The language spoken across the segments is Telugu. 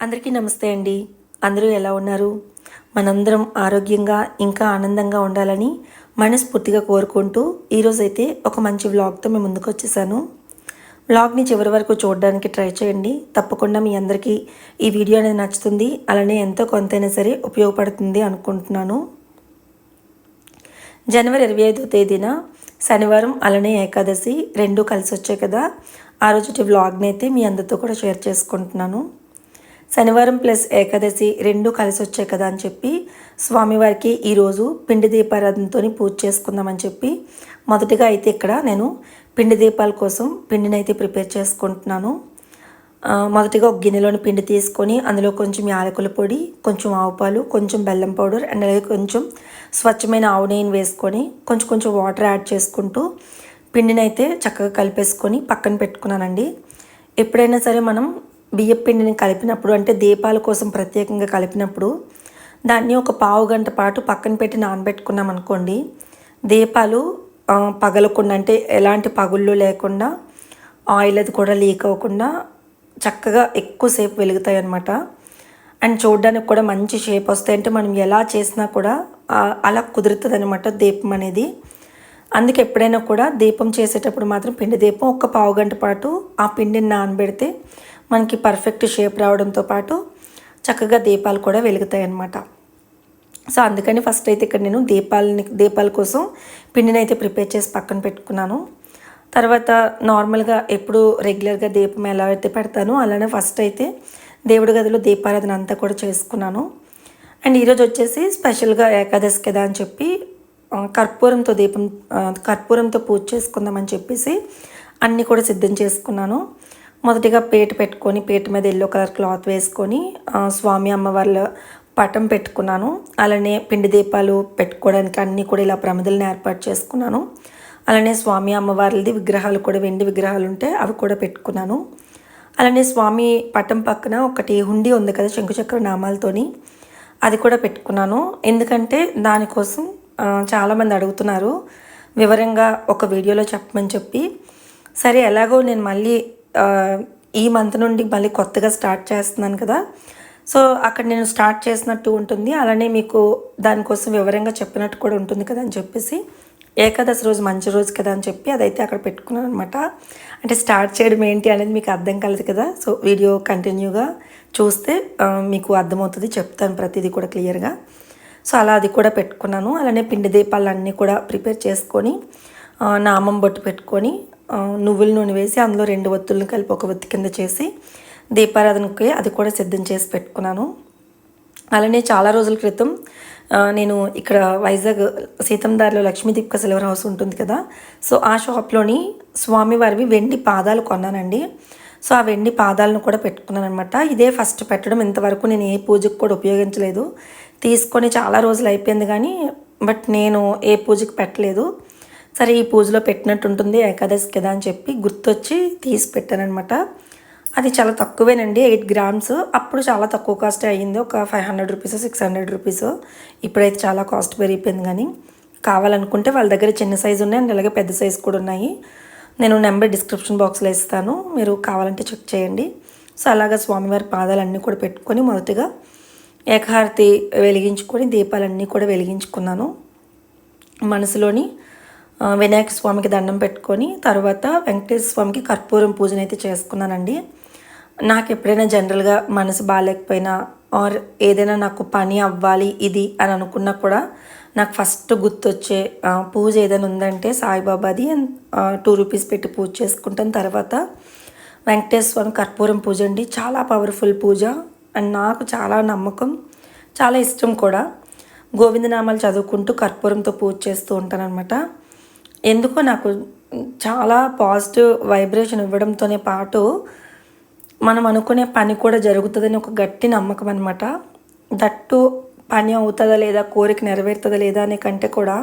అందరికీ నమస్తే అండి. అందరూ ఎలా ఉన్నారు? మనందరం ఆరోగ్యంగా ఇంకా ఆనందంగా ఉండాలని మనస్ఫూర్తిగా కోరుకుంటూ ఈరోజైతే ఒక మంచి వ్లాగ్తో మేము ముందుకు వచ్చేసాను వ్లాగ్ని చివరి వరకు చూడడానికి ట్రై చేయండి. తప్పకుండా మీ అందరికీ ఈ వీడియో అనేది నచ్చుతుంది. అలానే ఎంతో కొంతైనా సరే ఉపయోగపడుతుంది అనుకుంటున్నాను. జనవరి ఇరవై ఐదో తేదీన శనివారం అలానే ఏకాదశి రెండు కలిసి వచ్చాయి కదా. ఆ రోజు వ్లాగ్ని అయితే మీ అందరితో కూడా షేర్ చేసుకుంటున్నాను. శనివారం ప్లస్ ఏకాదశి రెండు కలిసి వచ్చాయి కదా అని చెప్పి స్వామివారికి ఈరోజు పిండి దీపారాధనతో పూజ చేసుకుందామని చెప్పి మొదటిగా అయితే ఇక్కడ నేను పిండి దీపాల కోసం పిండిని అయితే ప్రిపేర్ చేసుకుంటున్నాను. మొదటిగా ఒక గిన్నెలోని పిండి తీసుకొని అందులో కొంచెం యాలకుల పొడి కొంచెం ఆవుపాలు కొంచెం బెల్లం పౌడర్ అండ్ అలాగే కొంచెం స్వచ్ఛమైన ఆవు నెయ్యిని వేసుకొని కొంచెం కొంచెం వాటర్ యాడ్ చేసుకుంటూ పిండిని అయితే చక్కగా కలిపేసుకొని పక్కన పెట్టుకున్నానండి. ఎప్పుడైనా సరే మనం బియ్యపిండిని కలిపినప్పుడు అంటే దీపాల కోసం ప్రత్యేకంగా కలిపినప్పుడు దాన్ని ఒక పావు గంట పాటు పక్కన పెట్టి నానబెట్టుకున్నాం అనుకోండి. దీపాలు పగలకుండా అంటే ఎలాంటి పగుళ్ళు లేకుండా ఆయిల్ అది కూడా లీక్ అవ్వకుండా చక్కగా ఎక్కువసేపు వెలుగుతాయి అన్నమాట. అండ్ చూడడానికి కూడా మంచి షేప్ వస్తాయి. అంటే మనం ఎలా చేసినా కూడా అలా కుదురుతుంది అనమాట దీపం అనేది. అందుకే ఎప్పుడైనా కూడా దీపం చేసేటప్పుడు మాత్రం పిండి దీపం ఒక పావు గంట పాటు ఆ పిండిని నానబెడితే మనకి పర్ఫెక్ట్ షేప్ రావడంతో పాటు చక్కగా దీపాలు కూడా వెలుగుతాయి అన్నమాట సో అందుకని ఫస్ట్ అయితే ఇక్కడ నేను దీపాలని దీపాల కోసం పిండిని అయితే ప్రిపేర్ చేసి పక్కన పెట్టుకున్నాను. తర్వాత నార్మల్గా ఎప్పుడు రెగ్యులర్గా దీపం ఎలా అయితే పెడతానో అలానే ఫస్ట్ అయితే దేవుడి గదిలో దీపారాధన అంతా కూడా చేసుకున్నాను. అండ్ ఈరోజు వచ్చేసి స్పెషల్గా ఏకాదశి కదా అని చెప్పి కర్పూరంతో దీపం కర్పూరంతో పూజ చేసుకుందామని చెప్పేసి అన్నీ కూడా సిద్ధం చేసుకున్నాను. మొదటిగా పేట పెట్టుకొని పేట మీద ఎల్లో కలర్ క్లాత్ వేసుకొని స్వామి అమ్మవార్ల పటం పెట్టుకున్నాను. అలానే పిండి దీపాలు పెట్టుకోవడానికి అన్నీ కూడా ఇలా ప్రమిదలను ఏర్పాటు చేసుకున్నాను. అలానే స్వామి అమ్మవార్లది విగ్రహాలు కూడా వెండి విగ్రహాలు ఉంటే అవి కూడా పెట్టుకున్నాను. అలానే స్వామి పటం పక్కన ఒకటి హుండీ ఉంది కదా శంకుచక్ర నామాలతోని అది కూడా పెట్టుకున్నాను. ఎందుకంటే దానికోసం చాలామంది అడుగుతున్నారు. వివరంగా ఒక వీడియోలో చెప్పమని చెప్పి సరే ఎలాగో నేను మళ్ళీ ఈ మంత్ నుండి మళ్ళీ కొత్తగా స్టార్ట్ చేస్తున్నాను కదా. సో అక్కడ నేను స్టార్ట్ చేసినట్టు ఉంటుంది. అలానే మీకు దానికోసం వివరంగా చెప్పినట్టు కూడా ఉంటుంది కదా అని చెప్పేసి. ఏకాదశి రోజు మంచి రోజు కదా అని చెప్పి అదైతే అక్కడ పెట్టుకున్నాను అనమాట అంటే స్టార్ట్ చేయడం ఏంటి అనేది మీకు అర్థం కలదు కదా. సో వీడియో కంటిన్యూగా చూస్తే మీకు అర్థమవుతుంది. చెప్తాను ప్రతిదీ కూడా క్లియర్గా. సో అలా అది కూడా పెట్టుకున్నాను. అలానే పిండి దీపాలు అన్నీ కూడా ప్రిపేర్ చేసుకొని నామం బొట్టు పెట్టుకొని నువ్వుల నూనె వేసి అందులో రెండు ఒత్తులను కలిపి ఒక ఒత్తి కింద చేసి దీపారాధనకి అది కూడా సిద్ధం చేసి పెట్టుకున్నాను. అలానే చాలా రోజుల క్రితం నేను ఇక్కడ వైజాగ్ సీతందారిలో లక్ష్మీదీప్క సిల్వర్ హౌస్ ఉంటుంది కదా సో ఆ షాప్లోని స్వామివారివి వెండి పాదాలు కొన్నానండి. సో ఆ వెండి పాదాలను కూడా పెట్టుకున్నాను అనమాట ఇదే ఫస్ట్ పెట్టడం ఇంతవరకు నేను ఏ పూజకు కూడా ఉపయోగించలేదు. తీసుకొని చాలా రోజులు అయిపోయింది కానీ బట్ నేను ఏ పూజకి పెట్టలేదు. సరే ఈ పూజలో పెట్టినట్టు ఉంటుంది ఏకాదశి కదా అని చెప్పి గుర్తొచ్చి తీసి పెట్టానమాట అది చాలా తక్కువేనండి ఎయిట్ గ్రామ్స్. అప్పుడు చాలా తక్కువ కాస్ట్ అయ్యింది ఒక five hundred rupees six hundred rupees. ఇప్పుడైతే చాలా కాస్ట్ పెరిగిపోయింది కానీ కావాలనుకుంటే వాళ్ళ దగ్గర చిన్న సైజు ఉన్నాయి అండ్ అలాగే పెద్ద సైజు కూడా ఉన్నాయి. నేను నెంబర్ డిస్క్రిప్షన్ బాక్స్లో ఇస్తాను మీరు కావాలంటే చెక్ చేయండి. సో అలాగా స్వామివారి పాదాలన్నీ కూడా పెట్టుకొని మొదటిగా ఏకహారతి వెలిగించుకొని దీపాలన్నీ కూడా వెలిగించుకున్నాను. మనసులోని వినాయక స్వామికి దండం పెట్టుకొని తర్వాత వెంకటేశ్వర స్వామికి కర్పూరం పూజన అయితే చేసుకున్నానండి. నాకు ఎప్పుడైనా జనరల్గా మనసు బాగాలేకపోయినా ఆర్ ఏదైనా నాకు పని అవ్వాలి ఇది అని అనుకున్నా కూడా నాకు ఫస్ట్ గుర్తొచ్చే పూజ ఏదైనా ఉందంటే సాయిబాబాది టూ రూపీస్ పెట్టి పూజ చేసుకుంటాను. తర్వాత వెంకటేశ్వర స్వామి కర్పూరం పూజ అండి. చాలా పవర్ఫుల్ పూజ అండ్ నాకు చాలా నమ్మకం చాలా ఇష్టం కూడా. గోవిందనామాలు చదువుకుంటూ కర్పూరంతో పూజ చేస్తూ ఉంటానన్నమాట. ఎందుకో నాకు చాలా పాజిటివ్ వైబ్రేషన్ ఇవ్వడంతోనే పాటు మనం అనుకునే పని కూడా జరుగుతుందని ఒక గట్టి నమ్మకం అనమాట దట్టు పని అవుతుందా లేదా కోరిక నెరవేరుతుందా లేదా అనే కంటే కూడా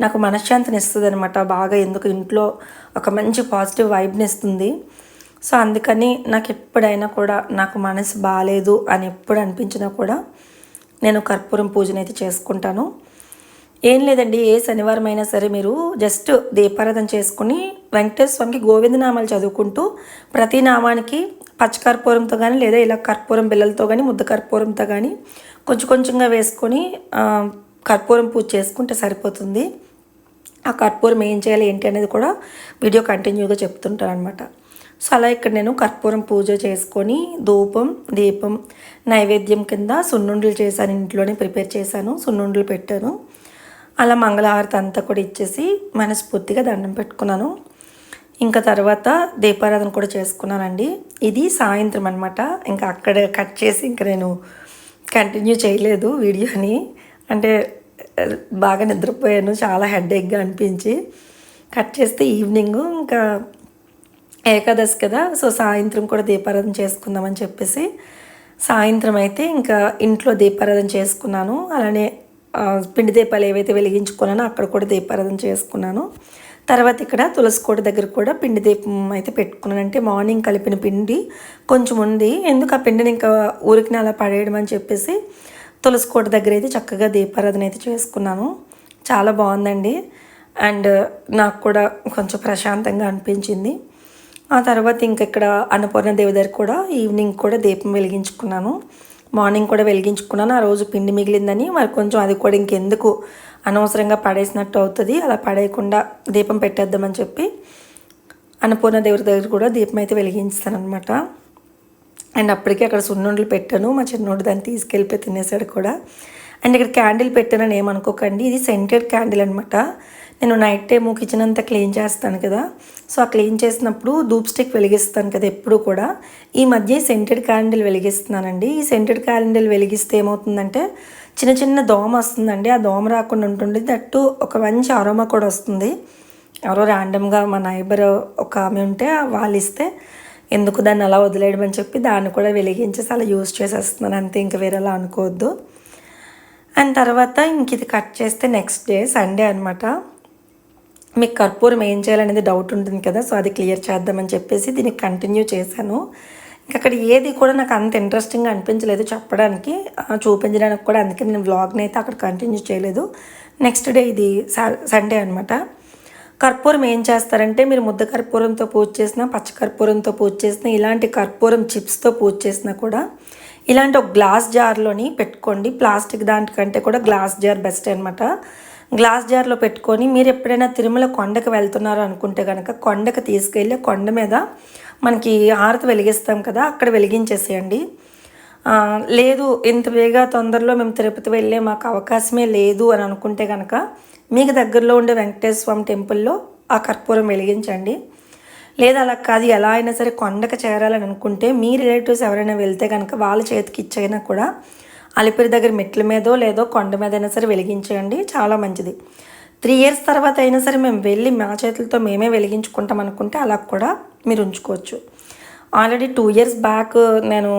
నాకు మనశ్శాంతిని ఇస్తుంది అనమాట బాగా ఎందుకు ఇంట్లో ఒక మంచి పాజిటివ్ వైబ్ని ఇస్తుంది. సో అందుకని నాకు ఎప్పుడైనా కూడా నాకు మనసు బాగాలేదు అని ఎప్పుడు అనిపించినా కూడా నేను కర్పూరం పూజనైతే చేసుకుంటాను. ఏం లేదండి ఏ శనివారం అయినా సరే మీరు జస్ట్ దీపారాధన చేసుకుని వెంకటేశ్వర స్వామికి గోవింద నామాలు చదువుకుంటూ ప్రతి నామానికి పచ్చకర్పూరంతో కానీ లేదా ఇలా కర్పూరం బిళ్ళలతో కానీ ముద్ద కర్పూరంతో కానీ కొంచెం కొంచెంగా వేసుకొని కర్పూరం పూజ చేసుకుంటే సరిపోతుంది. ఆ కర్పూరం ఏం చేయాలి ఏంటి అనేది కూడా వీడియో కంటిన్యూగా చెప్తుంటాను అనమాట సో అలా ఇక్కడ నేను కర్పూరం పూజ చేసుకొని ధూపం దీపం నైవేద్యం కింద సున్నుండలు చేశాను ఇంట్లోనే ప్రిపేర్ చేశాను సున్నుండలు పెట్టాను. అలా మంగళహారతి అంతా కూడా ఇచ్చేసి మనస్ఫూర్తిగా దండం పెట్టుకున్నాను. ఇంకా తర్వాత దీపారాధన కూడా చేసుకున్నానండి. ఇది సాయంత్రం అనమాట ఇంకా అక్కడ కట్ చేసి ఇంకా నేను కంటిన్యూ చేయలేదు వీడియోని. అంటే బాగా నిద్రపోయాను. చాలా హెడ్ఏక్గా అనిపించి కట్ చేస్తే ఈవినింగ్ ఇంకా ఏకాదశి కదా. సో సాయంత్రం కూడా దీపారాధన చేసుకుందామని చెప్పేసి సాయంత్రం అయితే ఇంకా ఇంట్లో దీపారాధన చేసుకున్నాను. అలానే పిండి దీపాలు ఏవైతే వెలిగించుకున్నానో అక్కడ కూడా దీపారాధన చేసుకున్నాను. తర్వాత ఇక్కడ తులసి కోట దగ్గర కూడా పిండి దీపం అయితే పెట్టుకున్నాను. అంటే మార్నింగ్ కలిపిన పిండి కొంచెం ఉంది. ఎందుకు ఆ పిండిని ఇంకా ఊరికి అలా పడేయడం అని చెప్పేసి తులసి కోట దగ్గర అయితే చక్కగా దీపారాధన అయితే చేసుకున్నాను. చాలా బాగుందండి. అండ్ నాకు కూడా కొంచెం ప్రశాంతంగా అనిపించింది. ఆ తర్వాత ఇంక ఇక్కడ అన్నపూర్ణ దేవి దగ్గర కూడా ఈవినింగ్ కూడా దీపం వెలిగించుకున్నాను. మార్నింగ్ కూడా వెలిగించుకున్నాను. ఆ రోజు పిండి మిగిలిందని మరి కొంచెం అది కూడా ఇంకెందుకు అనవసరంగా పడేసినట్టు అవుతుంది. అలా పడేయకుండా దీపం పెట్టేద్దామని చెప్పి అన్నపూర్ణ దేవుడి దగ్గర కూడా దీపం అయితే వెలిగించుతానమాట అండ్ అప్పటికే అక్కడ సున్నుండలు పెట్టాను. మా చిన్నోడు దాన్ని తీసుకెళ్ళిపోయి తినేసాడు కూడా. అండ్ ఇక్కడ క్యాండిల్ పెట్టానని ఏమనుకోకండి. ఇది సెంటెడ్ క్యాండిల్ అనమాట నేను నైట్ టైం కిచెన్ అంతా క్లీన్ చేస్తాను కదా. సో ఆ క్లీన్ చేసినప్పుడు ధూప్ స్టిక్ వెలిగిస్తాను కదా ఎప్పుడు కూడా. ఈ మధ్య సెంటెడ్ క్యాలెండర్ వెలిగిస్తున్నానండి. ఈ సెంటెడ్ క్యాలెండర్ వెలిగిస్తే ఏమవుతుందంటే చిన్న చిన్న దోమ వస్తుందండి. ఆ దోమ రాకుండా ఉంటుంది దట్టు ఒక మంచి అరోమా కూడా వస్తుంది. ఎవరో ర్యాండమ్గా మా నైబర్ ఒక ఆమె ఉంటే వాళ్ళు ఇస్తే ఎందుకు దాన్ని అలా వదిలేయడం అని చెప్పి దాన్ని కూడా వెలిగించేసి అలా యూజ్ చేసేస్తున్నాను. అంతే ఇంకా వేరేలా అనుకోవద్దు. అండ్ తర్వాత ఇంక ఇది కట్ చేస్తే నెక్స్ట్ డే సండే అనమాట మీకు కర్పూరం ఏం చేయాలనేది డౌట్ ఉంటుంది కదా సో అది క్లియర్ చేద్దామని చెప్పేసి దీన్ని కంటిన్యూ చేశాను. అక్కడ ఏది కూడా నాకు అంత ఇంట్రెస్టింగ్గా అనిపించలేదు చెప్పడానికి చూపించడానికి కూడా. అందుకే నేను వ్లాగ్ని అయితే అక్కడ కంటిన్యూ చేయలేదు. నెక్స్ట్ డే ఇది సండే అనమాట కర్పూరం ఏం చేస్తారంటే మీరు ముద్ద కర్పూరంతో పూజ చేసినా పచ్చ కర్పూరంతో పూజ చేసినా ఇలాంటి కర్పూరం చిప్స్తో పూజ చేసినా కూడా ఇలాంటి ఒక గ్లాస్ జార్లోని పెట్టుకోండి. ప్లాస్టిక్ దానికంటే కూడా గ్లాస్ జార్ బెస్ట్ అనమాట గ్లాస్ జార్లో పెట్టుకొని మీరు ఎప్పుడైనా తిరుమల కొండకు వెళ్తున్నారు అనుకుంటే కనుక కొండకు తీసుకెళ్ళి కొండ మీద మనకి హారతి వెలిగిస్తాం కదా అక్కడ వెలిగించేసేయండి. లేదు ఇంత వేగా తొందరలో మేము తిరుపతి వెళ్ళే మాకు అవకాశమే లేదు అని అనుకుంటే కనుక మీకు దగ్గరలో ఉండే వెంకటేశ్వర స్వామి టెంపుల్లో ఆ కర్పూరం వెలిగించండి. లేదా అలా కాదు ఎలా అయినా సరే కొండకు చేరాలని అనుకుంటే మీ రిలేటివ్స్ ఎవరైనా వెళ్తే కనుక వాళ్ళ చేతికి ఇచ్చైనా కూడా అలిపిరి దగ్గర మెట్ల మీదో లేదో కొండ మీద అయినా సరే వెలిగించేయండి. చాలా మంచిది. త్రీ ఇయర్స్ తర్వాత అయినా సరే మేము వెళ్ళి మా చేతులతో మేమే వెలిగించుకుంటాం అనుకుంటే అలా కూడా మీరు ఉంచుకోవచ్చు. ఆల్రెడీ టూ ఇయర్స్ బ్యాక్ నేను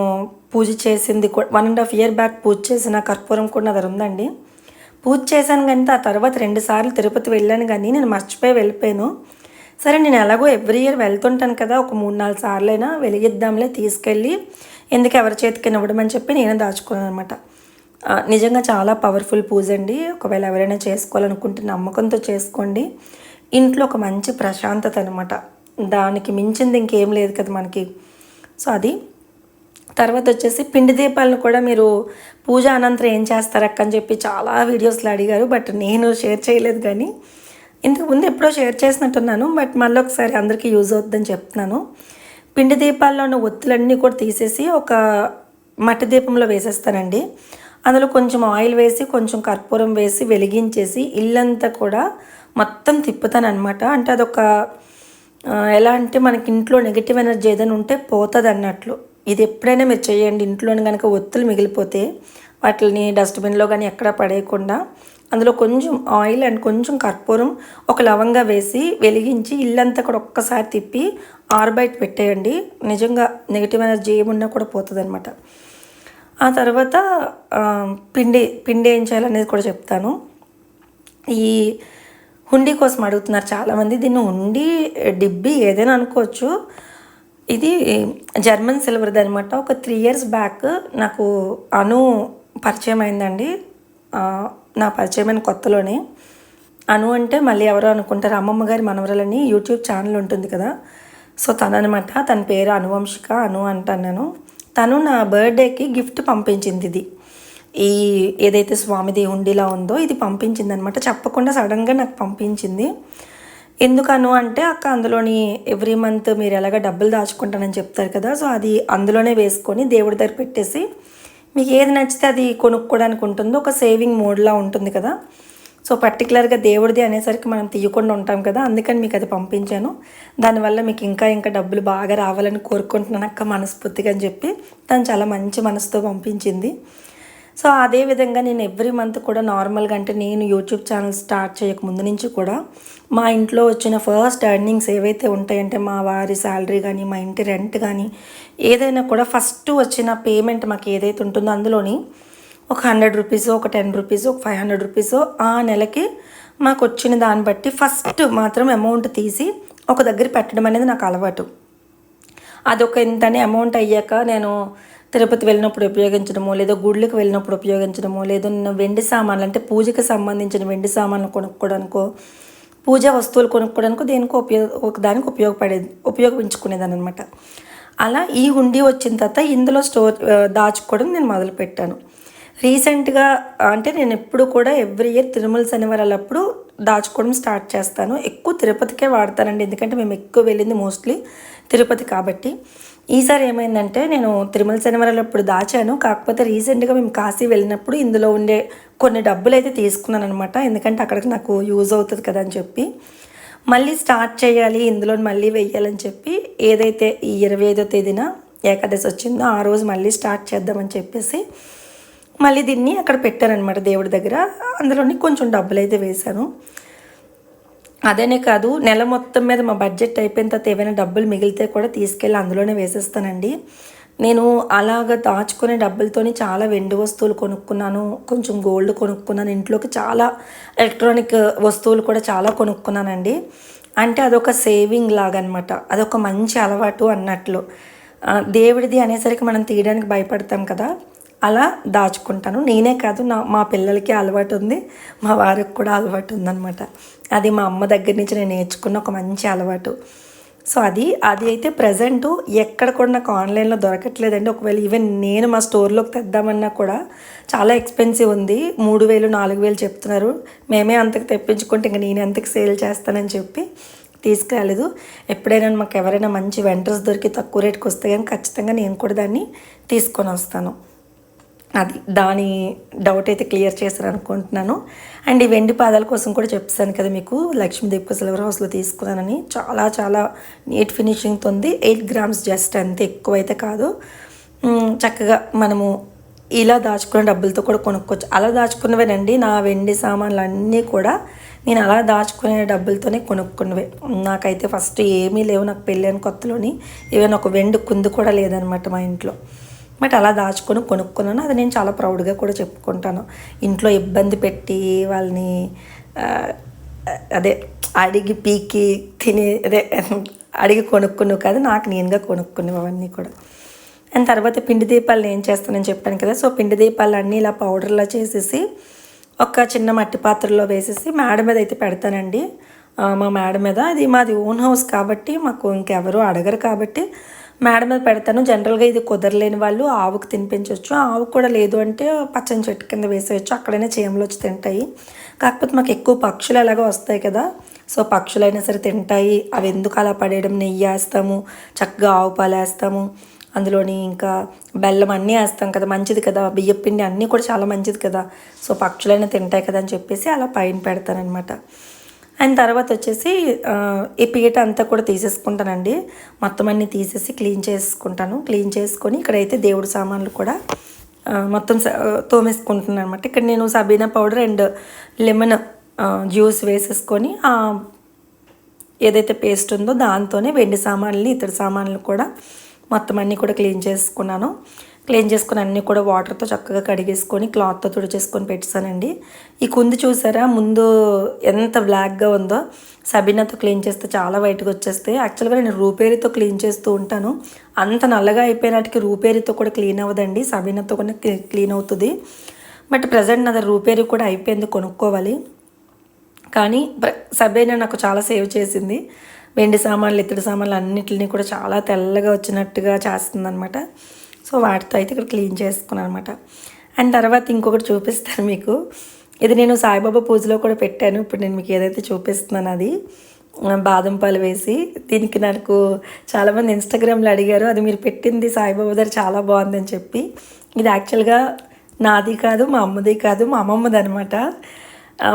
పూజ చేసింది one and half year back పూజ చేసిన కర్పూరం కూడా నా దగ్గర ఉందండి. పూజ చేశాను కానీ ఆ తర్వాత రెండు సార్లు తిరుపతి వెళ్ళాను కానీ నేను మర్చిపోయి వెళ్ళిపోయాను. సరే నేను ఎలాగో ఎవ్రీ ఇయర్ వెళ్తుంటాను కదా ఒక మూడు నాలుగు సార్లు అయినా వెలిగిద్దాంలే తీసుకెళ్ళి ఎందుకు ఎవరి చేతికి ఇవ్వడం అని చెప్పి నేనే దాచుకున్నాను అనమాట నిజంగా చాలా పవర్ఫుల్ పూజ అండి. ఒకవేళ ఎవరైనా చేసుకోవాలనుకుంటే నమ్మకంతో చేసుకోండి. ఇంట్లో ఒక మంచి ప్రశాంతత అనమాట దానికి మించింది ఇంకేం లేదు కదా మనకి. సో అది. తర్వాత వచ్చేసి పిండి దీపాలను కూడా మీరు పూజ అనంతరం ఏం చేస్తారక్క అని చెప్పి చాలా వీడియోస్లో అడిగారు బట్ నేను షేర్ చేయలేదు కానీ. ఇంతకుముందు ఎప్పుడో షేర్ చేసినట్టున్నాను బట్ మళ్ళీ ఒకసారి అందరికీ యూజ్ అవుతుందని చెప్తున్నాను. పిండి దీపాల్లో ఉన్న ఒత్తులన్నీ కూడా తీసేసి ఒక మట్టి దీపంలో వేసేస్తానండి. అందులో కొంచెం ఆయిల్ వేసి కొంచెం కర్పూరం వేసి వెలిగించేసి ఇల్లంతా కూడా మొత్తం తిప్పుతానమాట అంటే అదొక ఎలా అంటే మనకి ఇంట్లో నెగిటివ్ ఎనర్జీ ఏదైనా ఉంటే పోతుంది అన్నట్లు ఇది ఎప్పుడైనా మీరు చేయండి. ఇంట్లోని కనుక ఒత్తులు మిగిలిపోతే వాటిని డస్ట్బిన్లో కానీ ఎక్కడ పడేయకుండా అందులో కొంచెం ఆయిల్ అండ్ కొంచెం కర్పూరం ఒక లవంగా వేసి వెలిగించి ఇల్లంతా కూడా ఒక్కసారి తిప్పి ఆరబయట పెట్టేయండి. నిజంగా నెగిటివ్ ఎనర్జీ ఏమున్నా కూడా పోతుంది అనమాట ఆ తర్వాత పిండి పిండి ఏం చేయాలనేది కూడా చెప్తాను. ఈ హుండీ కోసం అడుగుతున్నారు చాలామంది. దీన్ని హుండీ డిబ్బి ఏదైనా అనుకోవచ్చు. ఇది జర్మన్ సిల్వర్ది అనమాట ఒక త్రీ ఇయర్స్ బ్యాక్ నాకు అను పరిచయం అయిందండి. నా పరిచయమైన కొత్తలోనే. అను అంటే మళ్ళీ ఎవరో అనుకుంటారు. అమ్మమ్మ గారి మనవరాలని యూట్యూబ్ ఛానల్ ఉంటుంది కదా. సో తననమాట తన పేరు అనువంశిక అను అంటాను నేను తను నా బర్త్డేకి గిఫ్ట్ పంపించింది ఇది. ఈ ఏదైతే స్వామిది ఉండిలా ఉందో ఇది పంపించింది అనమాట చెప్పకుండా సడన్గా నాకు పంపించింది. ఎందుకను అంటే అక్క అందులోని ఎవ్రీ మంత్ మీరు ఎలాగ డబ్బులు దాచుకుంటానని చెప్తారు కదా. సో అది అందులోనే వేసుకొని దేవుడి దగ్గర పెట్టేసి మీకు ఏది నచ్చితే అది కొనుక్కోవడానికి ఉంటుంది. ఒక సేవింగ్ మోడ్లా ఉంటుంది కదా. సో పర్టికులర్గా దేవుడిది అనేసరికి మనం తీయకుండా ఉంటాం కదా. అందుకని మీకు అది పంపించాను. దానివల్ల మీకు ఇంకా ఇంకా డబ్బులు బాగా రావాలని కోరుకుంటున్నాను అక్క మనస్ఫూర్తిగా అని చెప్పి. తను చాలా మంచి మనసుతో పంపించింది. సో అదే విధంగా నేను ఎవ్రీ మంత్ కూడా నార్మల్గా అంటే నేను యూట్యూబ్ ఛానల్ స్టార్ట్ చేయక ముందు నుంచి కూడా మా ఇంట్లో వచ్చిన ఫస్ట్ ఎర్నింగ్స్ ఏవైతే ఉంటాయంటే మా వారి శాలరీ కానీ మా ఇంటి రెంట్ కానీ ఏదైనా కూడా ఫస్ట్ వచ్చిన పేమెంట్ మాకు ఏదైతే ఉంటుందో అందులోని ఒక హండ్రెడ్ రూపీస్ ఒక టెన్ రూపీస్ ఒక ఫైవ్ హండ్రెడ్ రూపీస్ ఆ నెలకి మాకు వచ్చిన దాన్ని బట్టి ఫస్ట్ మాత్రం అమౌంట్ తీసి ఒక దగ్గర పెట్టడం అనేది నాకు అలవాటు. అదొక ఇంతనే అమౌంట్ అయ్యాక నేను తిరుపతి వెళ్ళినప్పుడు ఉపయోగించడమో లేదా గుళ్ళకి వెళ్ళినప్పుడు ఉపయోగించడమో లేదా వెండి సామాన్లు అంటే పూజకి సంబంధించిన వెండి సామాన్లు కొనుక్కోవడానికో పూజా వస్తువులు కొనుక్కోవడానికో దేనికో ఉపయోగ ఒక దానికి ఉపయోగపడేది ఉపయోగించుకునేదాన్ని అనమాట అలా ఈ హుండీ వచ్చిన తర్వాత ఇందులో స్టోర్ దాచుకోవడం నేను మొదలుపెట్టాను. రీసెంట్గా అంటే నేను ఎప్పుడు కూడా ఎవ్రీ ఇయర్ తిరుమల శనివారాలప్పుడు దాచుకోవడం స్టార్ట్ చేస్తాను. ఎక్కువ తిరుపతికే వాడతానండి ఎందుకంటే మేము ఎక్కువ వెళ్ళింది మోస్ట్లీ తిరుపతి కాబట్టి. ఈసారి ఏమైందంటే నేను తిరుమల శనివారాలు అప్పుడు దాచాను. కాకపోతే రీసెంట్గా మేము కాశీ వెళ్ళినప్పుడు ఇందులో ఉండే కొన్ని డబ్బులు అయితే తీసుకున్నాను అనమాట ఎందుకంటే అక్కడికి నాకు యూజ్ అవుతుంది కదా అని చెప్పి. మళ్ళీ స్టార్ట్ చేయాలి ఇందులో మళ్ళీ వెయ్యాలని చెప్పి ఏదైతే ఈ ఇరవై ఐదో తేదీన ఏకాదశి వచ్చిందో ఆ రోజు మళ్ళీ స్టార్ట్ చేద్దామని చెప్పేసి మళ్ళీ దీన్ని అక్కడ పెట్టారనమాట దేవుడి దగ్గర. అందులోని కొంచెం డబ్బులు అయితే వేశాను. అదేనే కాదు నెల మొత్తం మీద మా బడ్జెట్ అయిపోయిన తర్వాత ఏమైనా డబ్బులు మిగిలితే కూడా తీసుకెళ్ళి అందులోనే వేసేస్తానండి. నేను అలాగ దాచుకునే డబ్బులతోని చాలా వెండి వస్తువులు కొనుక్కున్నాను కొంచెం గోల్డ్ కొనుక్కున్నాను ఇంట్లోకి చాలా ఎలక్ట్రానిక్ వస్తువులు కూడా చాలా కొనుక్కున్నానండి. అంటే అదొక సేవింగ్ లాగా అదొక మంచి అలవాటు అన్నట్లు. దేవుడిది అనేసరికి మనం తీయడానికి భయపడతాం కదా. అలా దాచుకుంటాను. నేనే కాదు నా మా పిల్లలకి అలవాటు ఉంది. మా వారికి కూడా అలవాటు ఉందనమాట అది మా అమ్మ దగ్గర నుంచి నేను నేర్చుకున్న ఒక మంచి అలవాటు. సో అది అది అయితే ప్రజెంట్ ఎక్కడ కూడా నాకు ఆన్లైన్లో దొరకట్లేదండి. ఒకవేళ ఈవెన్ నేను మా స్టోర్లోకి తెద్దామన్నా కూడా చాలా ఎక్స్పెన్సివ్ ఉంది. మూడు వేలు నాలుగు వేలు చెప్తున్నారు. మేమే అంతకు తెప్పించుకుంటే ఇంక నేను ఎంతకు సేల్ చేస్తానని చెప్పి తీసుకురాలేదు. ఎప్పుడైనా మాకు ఎవరైనా మంచి వెంటర్స్ దొరికి తక్కువ రేట్కి వస్తే కానీ ఖచ్చితంగా నేను కూడా దాన్ని తీసుకొని వస్తాను. అది దాని డౌట్ అయితే క్లియర్ చేశారు అనుకుంటున్నాను అండ్ ఈ వెండి పాదాల కోసం కూడా చెప్తాను కదా మీకు లక్ష్మీదీప్ సిల్వర్ హౌస్లో తీసుకున్నానని. చాలా చాలా నీట్ ఫినిషింగ్తో ఉంది ఎయిట్ గ్రామ్స్ జస్ట్ అంతే ఎక్కువ అయితే కాదు చక్కగా మనము ఇలా దాచుకునే డబ్బులతో కూడా కొనుక్కోవచ్చు. అలా దాచుకున్నవేనండి నా వెండి సామాన్లు అన్నీ కూడా నేను అలా దాచుకునే డబ్బులతోనే కొనుక్కున్నవే. నాకైతే ఫస్ట్ ఏమీ లేవు నాకు పెళ్ళైన కొత్తలోని. ఈవెన్ ఒక వెండి కుందు కూడా లేదనమాట మా ఇంట్లో. బట్ అలా దాచుకొని కొనుక్కున్నాను. అది నేను చాలా ప్రౌడ్గా కూడా చెప్పుకుంటాను. ఇంట్లో ఇబ్బంది పెట్టి వాళ్ళని అదే అడిగి పీకి తిని అదే అడిగి కొనుక్కున్నావు కదా నాకు నేనుగా కొనుక్కున్నావు అవన్నీ కూడా. అండ్ తర్వాత పిండి దీపాలు ఏం చేస్తానని చెప్పాను కదా. సో పిండి దీపాలు అన్నీ ఇలా పౌడర్లా చేసేసి ఒక చిన్న మట్టి పాత్రలో వేసేసి మేడ మీద అయితే పెడతానండి. మా మేడ మీద. అది మాది ఓన్ హౌస్ కాబట్టి మాకు ఇంకెవరూ అడగరు కాబట్టి మేడ మీద పెడతాను. జనరల్గా ఇది కుదరలేని వాళ్ళు ఆవుకు తినిపించవచ్చు ఆవు కూడా లేదు అంటే పచ్చని చెట్టు కింద వేసేయచ్చు. అక్కడైనా చేమలు వచ్చి తింటాయి. కాకపోతే మాకు ఎక్కువ పక్షులు ఎలాగో వస్తాయి కదా. సో పక్షులైనా సరే తింటాయి. అవి ఎందుకు అలా పడేయడం? నెయ్యి వేస్తాము. చక్కగా ఆవు పాలు వేస్తాము. అందులోని ఇంకా బెల్లం అన్నీ వేస్తాం కదా. మంచిది కదా. బియ్యం పిండి అన్నీ కూడా చాలా మంచిది కదా. సో పక్షులైనా తింటాయి కదా అని చెప్పేసి అలా పైన పెడతానమాట అండ్ తర్వాత వచ్చేసి ఈ పీట అంతా కూడా తీసేసుకుంటానండి. మొత్తం అన్ని తీసేసి క్లీన్ చేసుకుంటాను. క్లీన్ చేసుకొని ఇక్కడైతే దేవుడు సామాన్లు కూడా మొత్తం తోమేసుకుంటున్నాను అనమాట ఇక్కడ నేను Sabena powder and lemon juice వేసేసుకొని ఏదైతే పేస్ట్ ఉందో దాంతోనే వెండి సామాన్లు ఇతర సామాన్లు కూడా మొత్తం అన్నీ కూడా క్లీన్ చేసుకున్నాను. క్లీన్ చేసుకుని అన్నీ కూడా వాటర్తో చక్కగా కడిగేసుకొని క్లాత్తో తుడిచేసుకొని పెట్టానండి ఈ కుంది చూసారా? ముందు ఎంత బ్లాక్గా ఉందో సబీనాతో క్లీన్ చేస్తే చాలా వైట్గా వచ్చేస్తాయి యాక్చువల్గా నేను రూపేరితో క్లీన్ చేస్తూ ఉంటాను. అంత నల్లగా అయిపోయినట్టుకి రూపేరితో కూడా క్లీన్ అవ్వదండి. సబీనాతో కూడా క్లీన్ అవుతుంది. బట్ ప్రజెంట్ నాది రూపేరి కూడా అయిపోయింది కొనుక్కోవాలి. కానీ సబీనా నాకు చాలా సేవ్ చేసింది. వెండి సామాన్లు ఇత్తడి సామాన్లు అన్నిటిని కూడా చాలా తెల్లగా వచ్చినట్టుగా చేస్తుంది అనమాట సో వాటితో అయితే ఇక్కడ క్లీన్ చేసుకున్నాను అనమాట అండ్ తర్వాత ఇంకొకటి చూపిస్తాను మీకు. ఇది నేను సాయిబాబా పూజలో కూడా పెట్టాను. ఇప్పుడు నేను మీకు ఏదైతే చూపిస్తున్నాను అది బాదం పాలు వేసి. దీనికి నాకు చాలామంది ఇన్స్టాగ్రామ్లో అడిగారు అది మీరు పెట్టింది సాయిబాబా దగ్గర చాలా బాగుందని చెప్పి. ఇది యాక్చువల్గా నాది కాదు మా అమ్మది కాదు మా అమ్మమ్మది అనమాట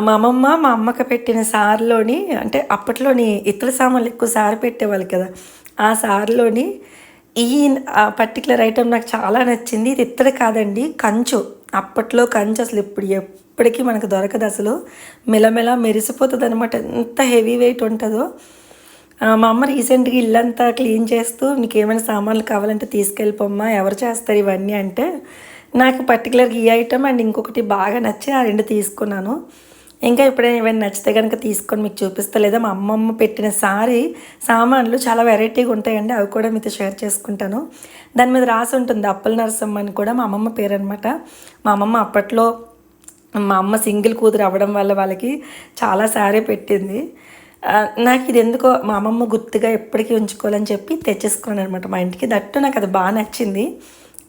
మా అమ్మమ్మ మా అమ్మకి పెట్టిన సార్లోని అంటే అప్పట్లోని ఇతర సామాన్లు ఎక్కువ సార్ పెట్టేవాళ్ళు కదా. ఆ సార్లోని ఈ పర్టికులర్ ఐటెం నాకు చాలా నచ్చింది. ఇది ఇత్తడి కాదండి కంచు. అప్పట్లో కంచు అసలు ఇప్పుడు ఎప్పటికీ మనకు దొరకదు అసలు. మెలమెల మెరిసిపోతుంది అనమాట ఎంత హెవీ వెయిట్ ఉంటుందో. మా అమ్మ రీసెంట్గా ఇల్లంతా క్లీన్ చేస్తూ నీకు ఏమైనా సామాన్లు కావాలంటే తీసుకెళ్ళిపోమ్మా ఎవరు చేస్తారు ఇవన్నీ? అంటే నాకు పర్టికులర్గా ఈ ఐటమ్ అండ్ ఇంకొకటి బాగా నచ్చి ఆ రెండు తీసుకున్నాను. ఇంకా ఎప్పుడైనా ఏమైనా నచ్చితే కనుక తీసుకొని మీకు చూపిస్తా. లేదా మా అమ్మమ్మ పెట్టిన సారీ సామాన్లు చాలా వెరైటీగా ఉంటాయండి. అవి కూడా మీతో షేర్ చేసుకుంటాను. దాని మీద రాసి ఉంటుంది అప్పల నరసమ్మ అని కూడా మా అమ్మమ్మ పేరు అనమాట మా అమ్మమ్మ అప్పట్లో మా అమ్మ సింగిల్ కూతురు అవ్వడం వల్ల వాళ్ళకి చాలా సారీ పెట్టింది. నాకు ఇది ఎందుకో మా అమ్మమ్మ గుర్తుగా ఎప్పటికీ ఉంచుకోవాలని చెప్పి తెచ్చేసుకున్నాను అనమాట మా ఇంటికి దట్టు నాకు అది బాగా నచ్చింది.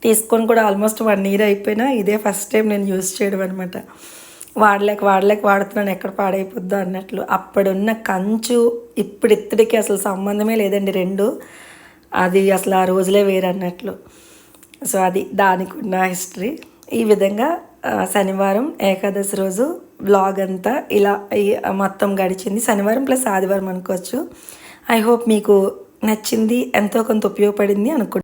తీసుకొని కూడా ఆల్మోస్ట్ వన్ ఇయర్ అయిపోయినా ఇదే ఫస్ట్ టైం నేను యూజ్ చేయడం అనమాట వాడలేక వాడలేక వాడుతున్నాను ఎక్కడ పాడైపోద్దో అన్నట్లు. అప్పుడున్న కంచు ఇప్పుడు ఇత్తడికి అసలు సంబంధమే లేదండి రెండు. అది అసలు ఆ రోజులే వేరు అన్నట్లు సో అది దానికి ఉన్న హిస్టరీ. ఈ విధంగా శనివారం ఏకాదశి రోజు వ్లాగ్ అంతా ఇలా మొత్తం గడిచింది. శనివారం ప్లస్ ఆదివారం అనుకోవచ్చు. ఐ హోప్ మీకు నచ్చింది ఎంతో కొంత ఉపయోగపడింది అనుకుంటున్నాను.